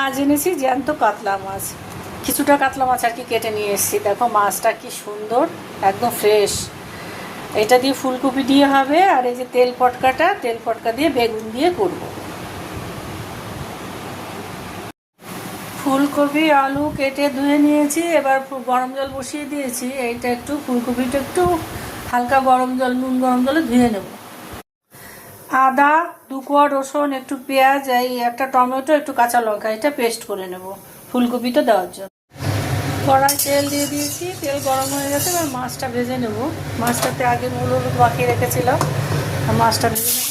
আজ এনেছি জ্যান্ত কাতলা মাছ। কিছুটা কাতলা মাছ আর কি কেটে নিয়ে এসেছি। দেখো মাছটা কি সুন্দর, একদম ফ্রেশ এটা দিয়ে ফুলকপি দিয়ে হবে আর এই যে তেল পটকাটা তেল পটকা দিয়ে বেগুন দিয়ে করব। ফুলকপি, আলু কেটে ধুয়ে নিয়েছি, এবার গরম জল বসিয়ে দিয়েছি। এইটা একটু, ফুলকপিটা একটু হালকা গরম জল, নুন গরম জলে ধুয়ে নেব। আদা দু কোয়া রসুন, একটু পেঁয়াজ, এই একটা টমেটো, একটু কাঁচা লঙ্কা, এটা পেস্ট করে নেব ফুলকপি তো দেওয়ার জন্য। কড়াই তেল দিয়ে দিয়েছি, তেল গরম হয়ে গেছে, এবার মাছটা ভেজে নেব। মাছটাতে আগে নুন হলুদ মাখিয়ে রেখেছিলাম মাছটা ভেজে নেব।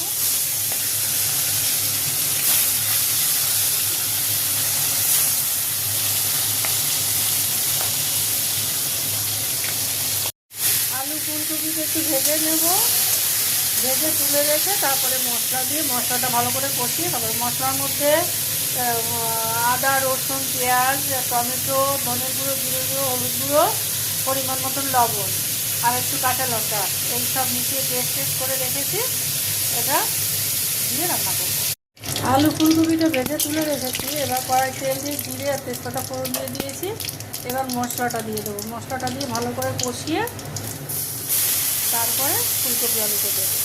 আলু ফুলকপিটা একটু ভেজে নেব। ভেজে তুলে রেখে তারপরে মশলা দিয়ে মশলাটা ভালো করে কষিয়ে তারপরে মশলার মধ্যে আদা, রসুন, পেঁয়াজ, টমেটো ধনে গুঁড়ো, জিরে গুঁড়ো, হলুদ গুঁড়ো, পরিমাণ মতন লবণ আর একটু কাঁচা লঙ্কা এই সব মিশিয়ে পেস্ট টেস্ট করে রেখেছি। এটা দিয়ে রান্না করব। আলু ফুলকপিটা ভেজে তুলে রেখেছি। এবার কড়াই তেল দিয়ে জিরে আর তেজপাতা ফোড়ন দিয়ে দিয়েছি। এবার মশলাটা দিয়ে দেবো। মশলাটা দিয়ে ভালো করে কষিয়ে তারপরে ফুলকপি আলুটা দেবো।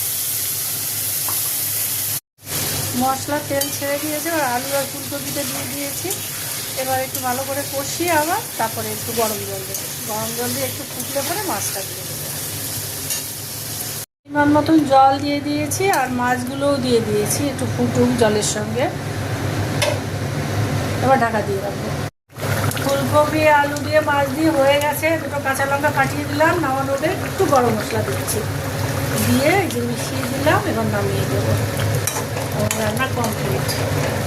মশলা, তেল ছেড়ে দিয়েছে, এবার আলু আর ফুলকপিটা দিয়ে দিয়েছি। এবার একটু ভালো করে কষিয়ে আবার তারপরে একটু গরম জল দেবো। গরম জল দিয়ে একটু ফুটলে পরে মাছটা দিয়ে দেবো। মতন জল দিয়ে দিয়েছি আর মাছগুলোও দিয়ে দিয়েছি একটু ফুটুক জলের সঙ্গে। এবার ঢাকা দিয়ে রাখব। ফুলকপি, আলু দিয়ে মাছ দিয়ে হয়ে গেছে। দুটো কাঁচা লঙ্কা কাটিয়ে দিলাম নামানোতে একটু গরম মশলা দিচ্ছি দিয়ে যে মিশিয়ে দিলাম, এবার নামিয়ে দেবো। Correct.